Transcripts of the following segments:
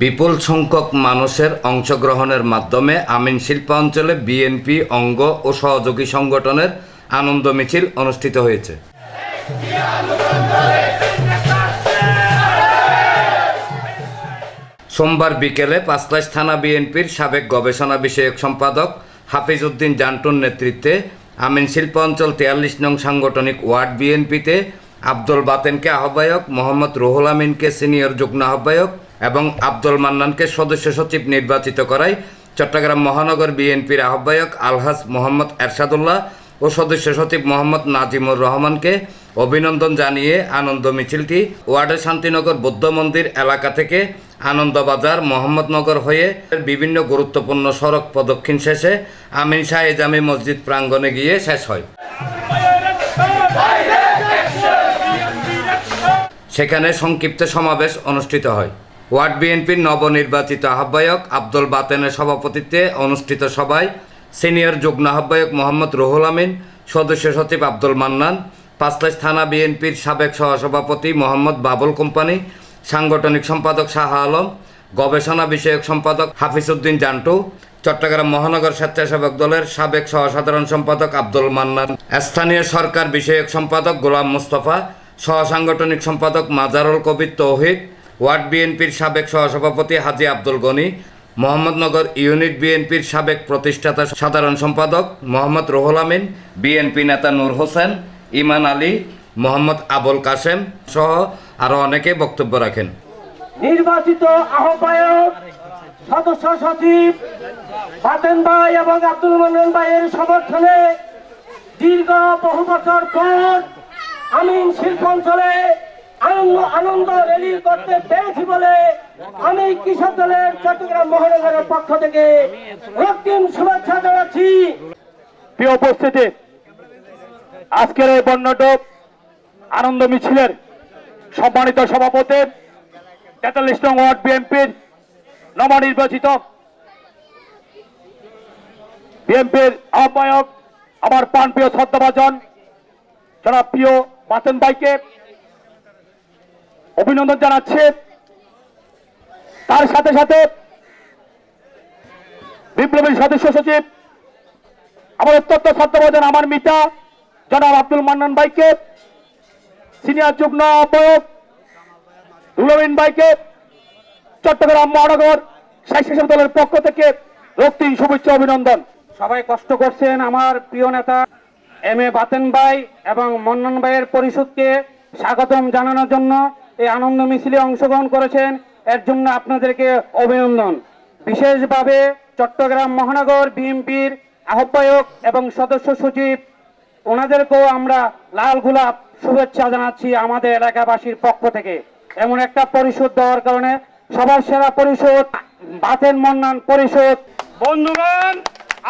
বিপুল সংখ্যক মানুষের অংশগ্রহণের মাধ্যমে আমিন শিল্পাঞ্চলে বিএনপি, অঙ্গ ও সহযোগী সংগঠনের আনন্দ মিছিল অনুষ্ঠিত হয়েছে। সোমবার বিকেলে পাঁচলাশ থানা বিএনপির সাবেক গবেষণা বিষয়ক সম্পাদক হাফিজ উদ্দিন জান্টুর নেতৃত্বে আমিন শিল্প অঞ্চল তেয়াল্লিশ নং সাংগঠনিক ওয়ার্ড বিএনপিতে আব্দুল বাতেনকে আহ্বায়ক মোহাম্মদ রুহুল আমিনকে সিনিয়র যুগ্ম আহ্বায়ক এবং আব্দুল মান্নানকে সদস্য সচিব নির্বাচিত করায় চট্টগ্রাম মহানগর বিএনপির আহ্বায়ক আলহাজ মোহাম্মদ এরশাদুল্লাহ ও সদস্য সচিব মোহাম্মদ নাজিমুর রহমানকে অভিনন্দন জানিয়ে আনন্দ মিছিলটি ওয়ার্ডের শান্তিনগর বৌদ্ধ মন্দির এলাকা থেকে আনন্দবাজার মোহাম্মদনগর হয়ে বিভিন্ন গুরুত্বপূর্ণ সড়ক প্রদক্ষিণ শেষে আমিন শাহ এজামি মসজিদ প্রাঙ্গণে গিয়ে শেষ হয়। সেখানে সংক্ষিপ্ত সমাবেশ অনুষ্ঠিত হয়। ওয়ার্ড বিএনপির নবনির্বাচিত আহ্বায়ক আব্দুল বাতেনের সভাপতিত্বে অনুষ্ঠিত সভায় সিনিয়র যুগ্ম আহ্বায়ক মোহাম্মদ রুহুল আমিন, সদস্য সচিব আব্দুল মান্নান পাঁচলাশ থানা বিএনপির সাবেক সহসভাপতি মোহাম্মদ বাবুল কোম্পানি, সাংগঠনিক সম্পাদক শাহ আলম, গবেষণা বিষয়ক সম্পাদক হাফিজউদ্দিন জান্টু, চট্টগ্রাম মহানগর স্বেচ্ছাসেবক দলের সাবেক সহসাধারণ সম্পাদক আব্দুল মান্নান, স্থানীয় সরকার বিষয়ক সম্পাদক গোলাম মুস্তফা, সহসাংগঠনিক সম্পাদক মাজারুল কবির তৌহিদ ওয়ার্ড বিএনপির সাবেক সহসভাপতি হাজি আব্দুল গনি মোহাম্মদনগর ইউনিট বিএনপির সাবেক প্রতিষ্ঠাতা সাধারণ সম্পাদক মোহাম্মদ রুহুল আমিন, বিএনপি নেতা নূর হোসেন, ইমান আলী, মোহাম্মদ আবুল কাসেম সহ আরও অনেকে বক্তব্য রাখেন। নির্বাচিত আহ্বায়ক, সদস্য সচিব, বাতেন ভাই এবং আব্দুল মন্ডল ভাইয়ের সমর্থনে দীর্ঘ বহু বছর পর আমিন শিল্পাঞ্চলে আনন্দ আনন্দ র্যালি করতে পেরেছি বলে আমি কৃষক দলের চট্টগ্রাম মহানগরের পক্ষ থেকে শুভেচ্ছা জানাচ্ছি। উপস্থিতি, আজকের এই বন্যটক আনন্দ মিছিলের সম্মানিত সভাপতি, তেতাল্লিশ নং ওয়ার্ড বিএনপির নবনির্বাচিত বিএনপির আহ্বায়ক, আমার প্রাণ প্রিয় শ্রদ্ধাভাজন যারা প্রিয় বাতেন ভাইকে। অভিনন্দন জানাচ্ছে। তার সাথে সাথে বিপ্লবী সদস্য সচিব, আমার অত্যন্ত শ্রদ্ধাভাজন আমার মিতা, জনাব আব্দুল মান্নান ভাইকে, সিনিয়র যুগ্ম আহ্বায়ক রুলমিন ভাইকে, চট্টগ্রাম মহানগর স্বেচ্ছাসেবক দলের পক্ষ থেকে রক্তিম শুভেচ্ছা অভিনন্দন। সবাই কষ্ট করছেন আমার প্রিয় নেতা এম এ বাতেন ভাই এবং মন্নন ভাইয়ের পরিষদকে স্বাগতম জানানোর জন্য। এই আনন্দ মিছিলে অংশগ্রহণ করেছেন। এর জন্য আপনাদেরকে অভিনন্দন। বিশেষভাবে চট্টগ্রাম মহানগর বিএনপির আহ্বায়ক এবং সদস্য সচিব, ওনাদেরকেও আমরা লাল গোলাপ শুভেচ্ছা জানাচ্ছি আমাদের এলাকাবাসীর পক্ষ থেকে। এমন একটা পরিষদ দেওয়ার কারণে সবার সেরা পরিষদ বাতেন মন্নান পরিষদ বন্ধুগণ,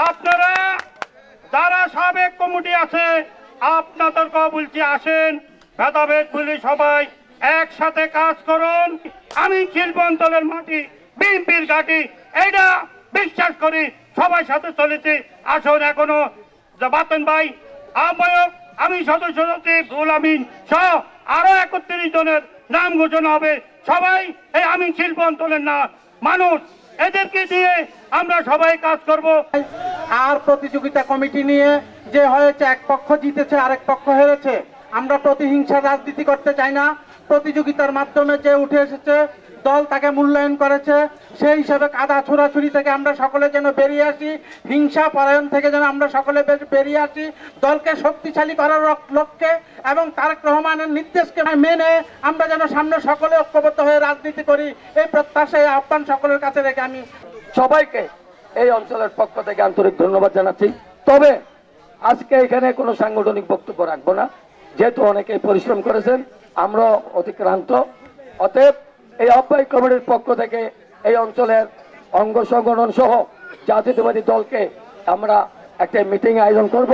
আপনারা যারা সাবেক কমিটি আছে আপনাদেরকে বলছি আসেন। ভেদাভেদ বলে সবাই একসাথে কাজ করুন। আমি শিল্প অঞ্চলের মাটি, বিএনপির ঘাটি এটা বিশ্বাস করি, সবার সাথে চলেছে। আসুন এখনও। বাতেন ভাই, আহ্বায়ক, আমি সদস্য সচিব রুল আমিন সহ আরও একত্রিশ জনের নাম ঘোষণা হবে। সবাই এই আমি শিল্প অঞ্চলের না, মানুষ। এদেরকে দিয়ে আমরা সবাই কাজ করব। আর প্রতিযোগিতা কমিটি নিয়ে যে হয়েছে, এক পক্ষ জিতেছে, আরেক পক্ষ হেরেছে। আমরা প্রতিহিংসার রাজনীতি করতে চাই না। প্রতিযোগিতার মাধ্যমে যে উঠে এসেছে, দল তাকে মূল্যায়ন করেছে, সেই হিসাবে কাদা ছোড়াছুরি থেকে আমরা সকলে যেন বেরিয়ে আসি, হিংসা পরায়ণ থেকে যেন আমরা সকলে বেরিয়ে আসি, দলকে শক্তিশালী করার লক্ষ্যে এবং তারেক রহমানের নির্দেশকে মেনে আমরা যেন সামনে সকলে ঐক্যবদ্ধ হয়ে রাজনীতি করি, এই প্রত্যাশায় আহ্বান সকলের কাছে রেখে আমি সবাইকে এই অঞ্চলের পক্ষ থেকে আন্তরিক ধন্যবাদ জানাচ্ছি। তবে আজকে এখানে কোনো সাংগঠনিক বক্তব্য রাখব না। যেহেতু অনেকে পরিশ্রম করেছেন আমরা অতিক্রান্ত। অতএব এই আহ্বায়ক কমিটির পক্ষ থেকে এই অঞ্চলের অঙ্গ সংগঠন সহ জাতীয়তাবাদী দলকে আমরা একটা মিটিং আয়োজন করব।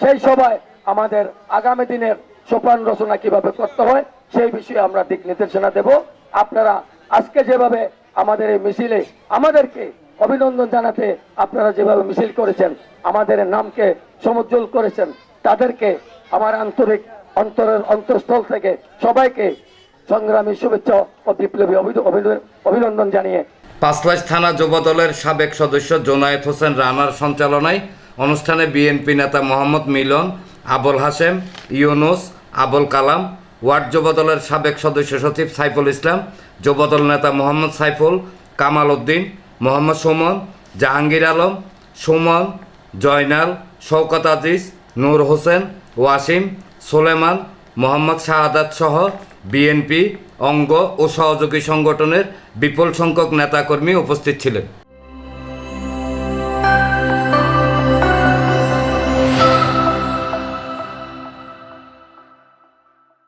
সেই সভায় আমাদের আগামী দিনের সোপান রচনা কীভাবে করতে হয়, সেই বিষয়ে আমরা দিক নির্দেশনা দেব। আপনারা আজকে যেভাবে আমাদের এই মিছিলে আমাদেরকে অভিনন্দন জানাতে আপনারা যেভাবে মিছিল করেছেন, আমাদের নামকে সমুজ্জ্বল করেছেন, তাদেরকে আমার আন্তরিক অন্তরের অন্তঃস্থল থেকে সবাইকে সংগ্রামী শুভেচ্ছা ও বিপ্লবী অভি- অভি- অভিনন্দন জানিয়ে পাঁচলাইশ থানা যুবদলের সাবেক সদস্য জোনায়েত হোসেন রানার সঞ্চালনায় অনুষ্ঠানে বিএনপি নেতা মোহাম্মদ মিলন, আবুল হাশেম, ইউনুস, আবুল কালাম, ওয়ার্ড যুবদলের সাবেক সদস্য সচিব সাইফুল ইসলাম, যুবদল নেতা মোহাম্মদ সাইফুল, কামাল উদ্দিন, মোহাম্মদ সুমন, জাহাঙ্গীর আলম, সুমন, জয়নাল, শওকত আজিজ, নূর হোসেন, ওয়াসিম সুলেমান মোহাম্মদ শাহাদাত সহ বিএনপি অঙ্গ ও সহযোগী সংগঠনের বিপুল সংখ্যক নেতাকর্মী উপস্থিত ছিলেন।